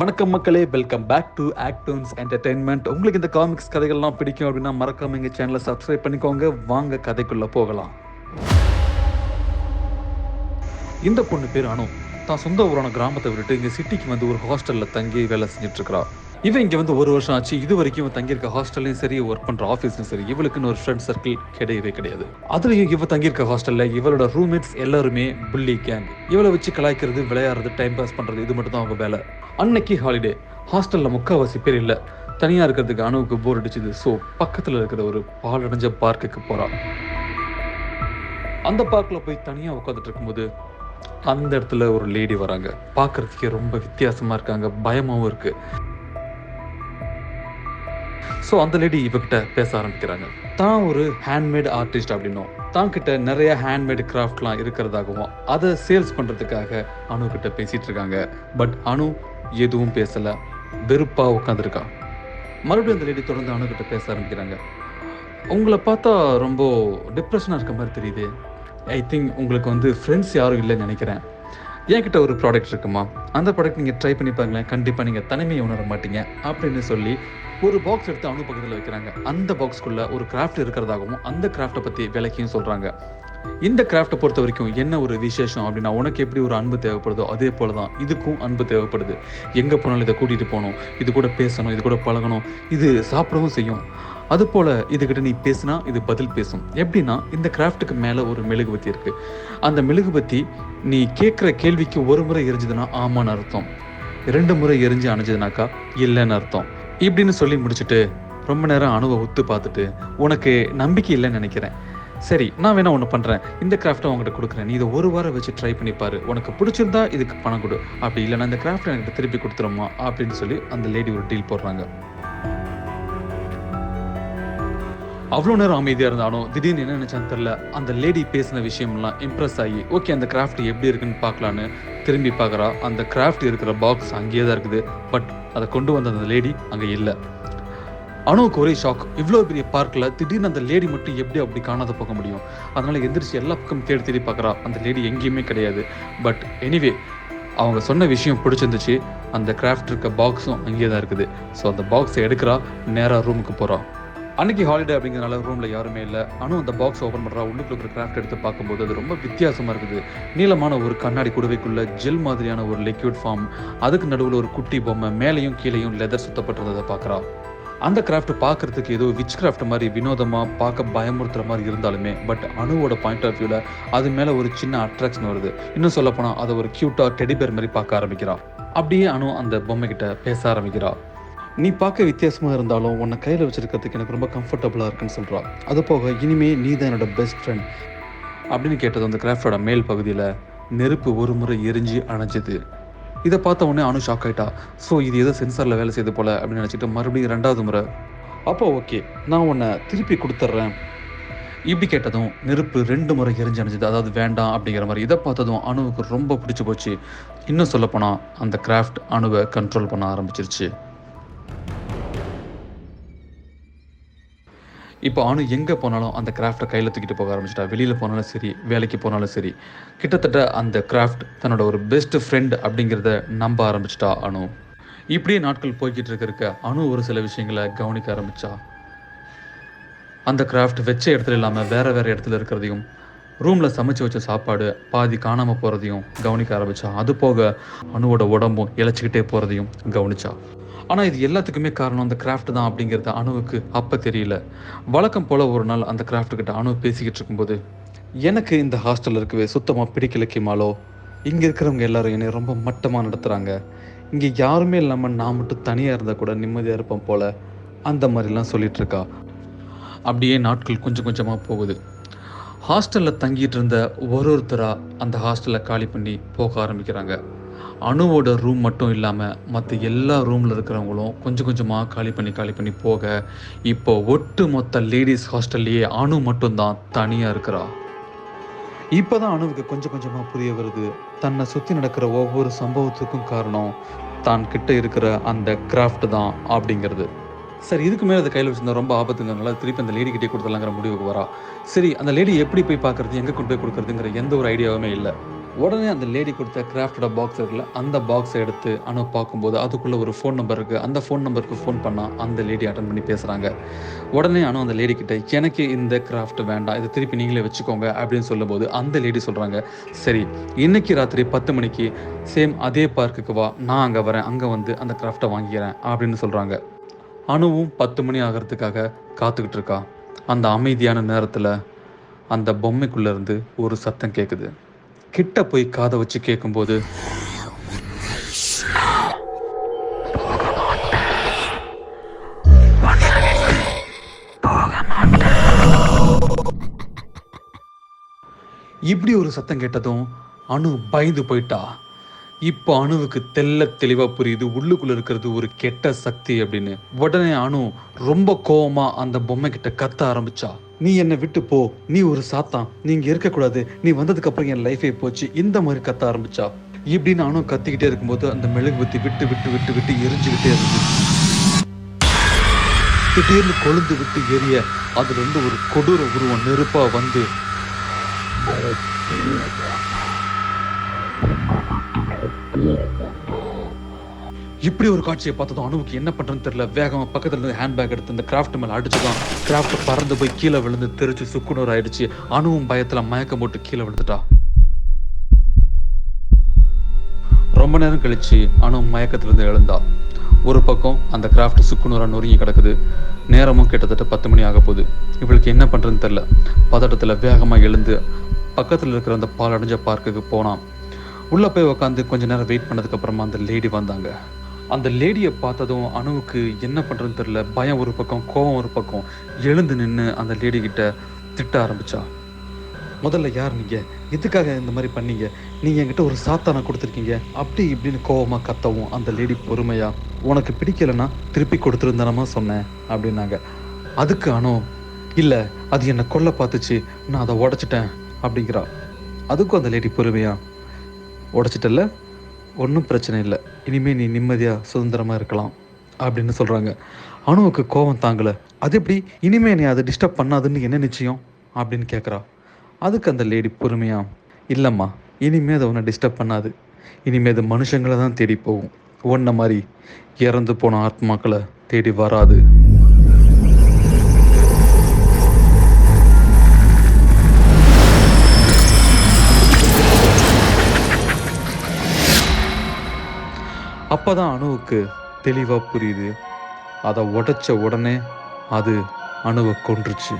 வணக்கம் மக்களே welcome back to Octones entertainment உங்களுக்கு இந்த காமிக்ஸ் கதைகள்லாம் பிடிக்கும் அப்படின்னா மறக்காம எங்கள் சேனலை சப்ஸ்கிரைப் பண்ணிக்கோங்க. வாங்க கதைக்குள்ளே போகலாம். இந்த பொண்ணு பேர் அனு. தான் சொந்த ஊரான கிராமத்தை விட்டுட்டு இங்கே சிட்டிக்கு வந்து ஒரு ஹாஸ்டலில் தங்கி வேலை செஞ்சுட்டு இருக்கிறா இவன் இங்கே வந்து ஒரு வருஷம் ஆச்சு. இது வரைக்கும் இவன் தங்கியிருக்க ஹாஸ்டல்லையும் சரி ஒர்க் பண்ணுற ஆஃபீஸ்லையும் சரி இவளுக்குன்னு ஒரு ஃப்ரெண்ட் சர்க்கிள் கிடையவே கிடையாது. அதுலேயும் இவ தங்கியிருக்க ஹாஸ்டலில் இவளோட ரூம்மேட்ஸ் எல்லாருமே புள்ளி கேங் இவளை வச்சு கலாய்க்கிறது விளையாடுறது டைம் பாஸ் பண்ணுறது இது மட்டும் தான் அவங்க வேலை. அன்னைக்கு ஹாலிடே ஹாஸ்டலில் முக்கால்வாசி பேர் இல்லை. தனியாக இருக்கிறதுக்கு அணுவுக்கு போர் அடிச்சுது. ஸோ பக்கத்தில் இருக்கிற ஒரு பாலடைஞ்ச பார்க்குக்கு போகிறான் அந்த பார்க்கில் போய் தனியாக உட்காந்துட்டு இருக்கும்போது அந்த இடத்துல ஒரு லேடி வராங்க. பார்க்கறதுக்கே ரொம்ப வித்தியாசமாக இருக்காங்க. பயமாகவும் இருக்குது ஸோ அந்த லேடி இவகிட்ட பேச ஆரம்பிக்கிறாங்க. தான் ஒரு ஹேண்ட்மேட் ஆர்டிஸ்ட் அப்படின்னும். தான் கிட்ட நிறைய ஹேண்ட்மேட் கிராஃப்ட்லாம் இருக்கிறதாகவும் அதை சேல்ஸ் பண்ணுறதுக்காக அணு கிட்ட பேசிட்டு இருக்காங்க. பட் அணு எதுவும் பேசலை. வெறுப்பாக உட்காந்துருக்கா மறுபடியும் அந்த லேடி தொடர்ந்து அணு கிட்ட பேச ஆரம்பிக்கிறாங்க. உங்களை பார்த்தா ரொம்ப டிப்ரெஷனாக இருக்க மாதிரி தெரியுது. ஐ திங்க் உங்களுக்கு வந்து ஃப்ரெண்ட்ஸ் யாரும் இல்லைன்னு நினைக்கிறேன். என்கிட்ட ஒரு ப்ராடக்ட் இருக்குமா? அந்த ப்ராடக்ட் நீங்கள் ட்ரை பண்ணி பாருங்களேன். கண்டிப்பாக நீங்கள் தனிமையை உணர மாட்டீங்க அப்படின்னு சொல்லி ஒரு பாக்ஸ் எடுத்து அணு பக்கத்தில் வைக்கிறாங்க. அந்த பாக்ஸ்க்குள்ளே ஒரு கிராஃப்ட் இருக்கிறதாகவும் அந்த கிராஃப்ட்டை பற்றி விலைக்கும் சொல்கிறாங்க இந்த கிராஃப்டை பொறுத்த வரைக்கும் என்ன ஒரு விசேஷம் அப்படின்னா உனக்கு எப்படி ஒரு அன்பு தேவைப்படுதோ அதே போல தான் இதுக்கும் அன்பு தேவைப்படுது. எங்கே போனாலும் இதை கூட்டிகிட்டு போகணும். இது கூட பேசணும் இது கூட பழகணும். இது சாப்பிடவும் செய்யும். அதுபோல் இதுக்கிட்ட நீ பேசினா இது பதில் பேசும். எப்படின்னா இந்த கிராஃப்ட்டுக்கு மேலே ஒரு மெழுகுபத்தி இருக்கு. அந்த மெழுகுபத்தி நீ கேட்குற கேள்விக்கு ஒரு முறை எரிஞ்சதுன்னா ஆமான்னு அர்த்தம். ரெண்டு முறை எரிஞ்சு அணைஞ்சதுனாக்கா இல்லைன்னு அர்த்தம். இப்படின்னு சொல்லி முடிச்சுட்டு ரொம்ப நேரம் அணுவை ஒத்து பார்த்துட்டு உனக்கு நம்பிக்கை இல்லைன்னு நினைக்கிறேன். சரி நான் வேணா ஒன்று பண்ணுறேன் இந்த கிராஃப்ட்டை உங்ககிட்ட கொடுக்குறேன். நீ இதை ஒரு வாரம் வச்சு ட்ரை பண்ணி பாரு. உனக்கு பிடிச்சிருந்தா இதுக்கு பணம் கொடு. அப்படி இல்லைன்னா இந்த கிராஃப்ட்டை எனக்கு திருப்பி கொடுத்துருமா? அப்படின்னு சொல்லி அந்த லேடி ஒரு டீல் போடுறாங்க. அவ்வளோ நேரம் அமைதியாக இருந்தாலும் திடீர்னு என்ன நினைச்சான்னு தெரில அந்த லேடி பேசின விஷயம்லாம் இம்ப்ரெஸ் ஆகி ஓகே அந்த கிராஃப்ட் எப்படி இருக்குன்னு பார்க்கலான்னு திரும்பி பார்க்குறா. அந்த கிராஃப்ட் இருக்கிற பாக்ஸ் அங்கேயே தான் இருக்குது. பட் அதை கொண்டு வந்த அந்த லேடி அங்கே இல்லை. அணுவுக்கு ஒரே ஷாக் இவ்வளோ பெரிய பார்க்கில் திடீர்னு அந்த லேடி மட்டும் எப்படி அப்படி காணாத போக முடியும்? அதனால் எந்திரிச்சு எல்லா பக்கம் தேடி தேடி பார்க்குறா. அந்த லேடி எங்கேயுமே கிடையாது. பட் எனிவே அவங்க சொன்ன விஷயம் பிடிச்சிருந்துச்சு. அந்த கிராஃப்ட் இருக்க பாக்ஸும் அங்கேயே தான் இருக்குது. ஸோ அந்த பாக்ஸை எடுக்கிறா. நேராக ரூமுக்கு போகிறான் அன்னைக்கு ஹாலிடே அப்படிங்கிறனால ரூமில் யாருமே இல்லை. ஆனால் அந்த பாக்ஸ் ஓப்பன் பண்ணுறா உள்ளுக்குள்ள இருக்கிற கிராஃப்ட் எடுத்து பார்க்கும்போது அது ரொம்ப வித்தியாசமாக இருக்குது. நீளமான ஒரு கண்ணாடி குடுவைக்குள்ள ஜெல் மாதிரியான ஒரு லிக்விட் ஃபார்ம் அதுக்கு நடுவில் ஒரு குட்டி பொம்மை மேலேயும் கீழேயும் லெதர் சுத்தப்பட்டிருந்ததை பார்க்குறா. அந்த கிராஃப்ட் பார்க்கறதுக்கு ஏதோ விச் கிராஃப்ட் மாதிரி வினோதமாக பார்க்க பயமுறுத்துற மாதிரி இருந்தாலுமே பட் அணுவோட பாயிண்ட் ஆஃப் வியூவில் அது மேலே ஒரு சின்ன அட்ராக்ஷன் வருது. இன்னும் சொல்லப்போனால் அதை ஒரு க்யூட்டாக டெடிபேர் மாதிரி பார்க்க ஆரம்பிக்கிறா. அப்படியே அணு அந்த பொம்மை கிட்ட பேச ஆரம்பிக்கிறா. நீ பார்க்க வித்தியாசமாக இருந்தாலும் உன்னை கையில் வச்சுருக்கிறதுக்கு எனக்கு ரொம்ப கம்ஃபர்டபுளாக இருக்குன்னு சொல்கிறா அது போக இனிமே நீ தான் என்னோட பெஸ்ட் ஃப்ரெண்ட் அப்படின்னு கேட்டது அந்த கிராஃப்டோட மேல் பகுதியில் நெருப்பு ஒரு முறை எரிஞ்சு அணைஞ்சது. இதை பார்த்த உடனே அனு ஷாக் ஆயிட்டா. ஸோ இது ஏதோ சென்சாரில் வேலை செய்து போல அப்படின்னு நினச்சிட்டு மறுபடியும் ரெண்டாவது முறை அப்போ ஓகே நான் உன்னை திருப்பி கொடுத்துட்றேன். இப்படி கேட்டதும் நெருப்பு ரெண்டு முறை எரிஞ்சு அணைஞ்சது. அதாவது வேண்டாம் அப்படிங்கிற மாதிரி. இதை பார்த்ததும் அணுவுக்கு ரொம்ப பிடிச்சி போச்சு. இன்னும் சொல்லப்போனால் அந்த கிராஃப்ட் அணுவை கண்ட்ரோல் பண்ண ஆரம்பிச்சிருச்சு. இப்போ அணு எங்கே போனாலும் அந்த கிராஃப்டை கையில் தூக்கிட்டு போக ஆரம்பிச்சிட்டா. வெளியில் போனாலும் சரி வேலைக்கு போனாலும் சரி. கிட்டத்தட்ட அந்த கிராஃப்ட் தன்னோட ஒரு பெஸ்ட் ஃப்ரெண்ட் அப்படிங்கிறத நம்ப ஆரம்பிச்சிட்டா அணு இப்படியே நாட்கள் போய்கிட்டு இருக்க இருக்க அணு ஒரு சில விஷயங்களை கவனிக்க ஆரம்பிச்சா. அந்த கிராஃப்ட் வச்ச இடத்துல இல்லாமல் வேற வேற இடத்துல இருக்கிறதையும் ரூமில் சமைச்சு வச்ச சாப்பாடு பாதி காணாமல் போகிறதையும் கவனிக்க ஆரம்பித்தா அது போக அணுவோட உடம்பும் இழைச்சிக்கிட்டே போகிறதையும் கவனிச்சா. ஆனால் இது எல்லாத்துக்குமே காரணம் அந்த கிராஃப்ட் தான் அப்படிங்கிறது அணுவுக்கு அப்போ தெரியல. வழக்கம் போல் ஒரு நாள் அந்த கிராஃப்ட்கிட்ட அணு பேசிக்கிட்டு இருக்கும்போது எனக்கு இந்த ஹாஸ்டலில் இருக்கவே சுத்தமாக பிடிக்கல கிமாலோ. இங்கே இருக்கிறவங்க எல்லாரும் என்னை ரொம்ப மட்டமாக நடத்துகிறாங்க இங்கே யாருமே இல்லாமல் நான் மட்டும் தனியாக இருந்தால் கூட நிம்மதியாக இருப்பேன் போல். அந்த மாதிரிலாம் சொல்லிகிட்ருக்கா இருக்கா. அப்படியே நாட்கள் கொஞ்சம் கொஞ்சமாக போகுது. ஹாஸ்டலில் தங்கிட்டு இருந்த ஒரு ஒருத்தராக அந்த ஹாஸ்டலில் காலி பண்ணி போக ஆரம்பிக்கிறாங்க. அணுவோட ரூம் மட்டும் இல்லாமல் மற்ற எல்லா ரூமில் இருக்கிறவங்களும் கொஞ்சம் கொஞ்சமாக காலி பண்ணி காலி பண்ணி போக இப்போ ஒட்டு மொத்த லேடிஸ் ஹாஸ்டல்லையே அணு மட்டும்தான் தனியாக இருக்கிறா. இப்போ தான் அணுவுக்கு கொஞ்சம் கொஞ்சமாக புரிய வருது. தன்னை சுற்றி நடக்கிற ஒவ்வொரு சம்பவத்துக்கும் காரணம் தான் கிட்ட இருக்கிற அந்த கிராஃப்ட் தான் அப்படிங்கிறது. சரி இதுக்கு மேலே அதை கையில் வச்சிருந்தா ரொம்ப ஆபத்துங்கிறனால திருப்பி அந்த லேடி கிட்டே கொடுத்துடலாங்கிற முடிவுக்கு வரா. சரி அந்த லேடி எப்படி போய் பார்க்கறது எங்கே கொண்டு போய் கொடுக்குறதுங்கிற எந்த ஒரு ஐடியாவுமே இல்லை. உடனே அந்த லேடி கொடுத்த கிராஃப்டோட பாக்ஸ் இருக்குல்ல அந்த பாக்ஸை எடுத்து அனு பார்க்கும்போது அதுக்குள்ளே ஒரு ஃபோன் நம்பர் இருக்குது அந்த ஃபோன் நம்பருக்கு ஃபோன் பண்ணால் அந்த லேடி அட்டன் பண்ணி பேசுகிறாங்க உடனே அனு அந்த லேடி கிட்ட எனக்கு இந்த கிராஃப்ட் வேண்டாம். இதை திருப்பி நீங்களே வச்சுக்கோங்க. அப்படின்னு சொல்லும்போது அந்த லேடி சொல்கிறாங்க சரி இன்னைக்கு ராத்திரி பத்து மணிக்கு சேம் அதே பார்க்குக்கு வா. நான் அங்கே வரேன். அங்கே வந்து அந்த கிராஃப்டை வாங்கிக்கிறேன். அப்படின்னு சொல்கிறாங்க அணுவும் பத்து மணி ஆகிறதுக்காக காத்துக்கிட்டு இருக்கா. அந்த அமைதியான நேரத்தில் அந்த பொம்மைக்குள்ளேருந்து ஒரு சத்தம் கேட்குது கிட்ட போய் காதை வச்சு கேட்கும்போது இப்படி ஒரு சத்தம் கேட்டதும் அணு பயந்து போயிட்டா. இப்போ அணுவுக்கு தெள்ள தெளிவாக புரியுது உள்ளுக்குள்ளே இருக்கிறது ஒரு கெட்ட சக்தி அப்படின்னு. உடனே அணு ரொம்ப கோவமாக அந்த பொம்மை கிட்ட கத்த ஆரம்பிச்சா. நீ என்னை விட்டு போ. நீ ஒரு சாத்தான். நீங்க இருக்கக்கூடாது. நீ வந்ததுக்கு அப்புறம் என் லைஃபே போச்சு. இந்த மாதிரி கத்த ஆரம்பிச்சா. இப்படி நானும் கத்திக்கிட்டே இருக்கும்போது அந்த மெழுகு பத்தி விட்டு விட்டு விட்டு விட்டு எரிஞ்சுக்கிட்டே இருந்துச்சு திடீர்னு கொழுந்து விட்டு எரிய அதுல இருந்து ஒரு கொடூர உருவம் நெருப்பா வந்து இப்படி ஒரு காட்சியை பார்த்ததும் அணுவுக்கு என்ன பண்ணுறதுன்னு தெரியல. வேகமா பக்கத்துல இருந்து ஹேண்ட்பேக் எடுத்து இந்த கிராஃப்ட் மேல அடிச்சுதான் கிராஃப்ட் பறந்து போய் கீழே விழுந்து தெரிச்சு சுக்குநூறு ஆயிடுச்சு. அணுவும் பயத்துல மயக்கம் போட்டு கீழே விழுந்துட்டா. ரொம்ப நேரம் கழிச்சு அணு மயக்கத்திலிருந்து எழுந்தா. ஒரு பக்கம் அந்த கிராஃப்ட் சுக்குநூறாக நொறுங்கி கிடக்குது. நேரமும் கிட்டத்தட்ட பத்து மணி ஆக போகுது. இவளுக்கு என்ன பண்ணுறதுன்னு தெரியல. பதட்டத்தில் வேகமாக எழுந்து பக்கத்தில் இருக்கிற அந்த பால் அடைஞ்ச பார்க்குக்கு போனான். உள்ளே போய் உட்காந்து கொஞ்ச நேரம் வெயிட் பண்ணதுக்கப்புறமா அந்த லேடி வந்தாங்க. அந்த லேடியை பார்த்ததும் அணுவுக்கு என்ன பண்ணுறதுன்னு தெரியல. பயம் ஒரு பக்கம் கோவம் ஒரு பக்கம். எழுந்து நின்று அந்த லேடி கிட்ட திட்ட ஆரம்பிச்சா. முதல்ல யார் நீங்கள் எதுக்காக இந்த மாதிரி பண்ணீங்க? நீங்கள் என்கிட்ட ஒரு சாத்தானை கொடுத்துருக்கீங்க. அப்படி இப்படின்னு கோவமாக கத்தவும் அந்த லேடி பொறுமையாக உனக்கு பிடிக்கலன்னா திருப்பி கொடுத்துருந்தானமா சொன்னேன் அப்படின்னாங்க. அதுக்கு அணு இல்லை அது என்னை கொல்ல பார்த்துச்சு. நான் அதை உடச்சிட்டேன் அப்படிங்கிறா. அதுக்கும் அந்த லேடி பொறுமையாக உடைச்சிட்டல ஒன்றும் பிரச்சனை இல்லை. இனிமேல் நீ நிம்மதியாக சுதந்திரமாக இருக்கலாம் அப்படின்னு சொல்கிறாங்க அணுவுக்கு கோபம் தாங்கலை. அது எப்படி? இனிமேல் நீ அதை டிஸ்டர்ப் பண்ணாதுன்னு என்ன நிச்சயம்? அப்படின்னு கேட்குறா அதுக்கு அந்த லேடி பொறுமையா இல்லைம்மா இனிமேல் அதை உன்னை டிஸ்டர்ப் பண்ணாது. இனிமேல் அது மனுஷங்களை தான் தேடி போகும். ஒன்றை மாதிரி இறந்து போன ஆத்மாக்களை தேடி வராது. அப்போ தான் அணுவுக்கு தெளிவாக புரியுது. அதை உடைச்ச உடனே அது அணுவை கொன்றுச்சு.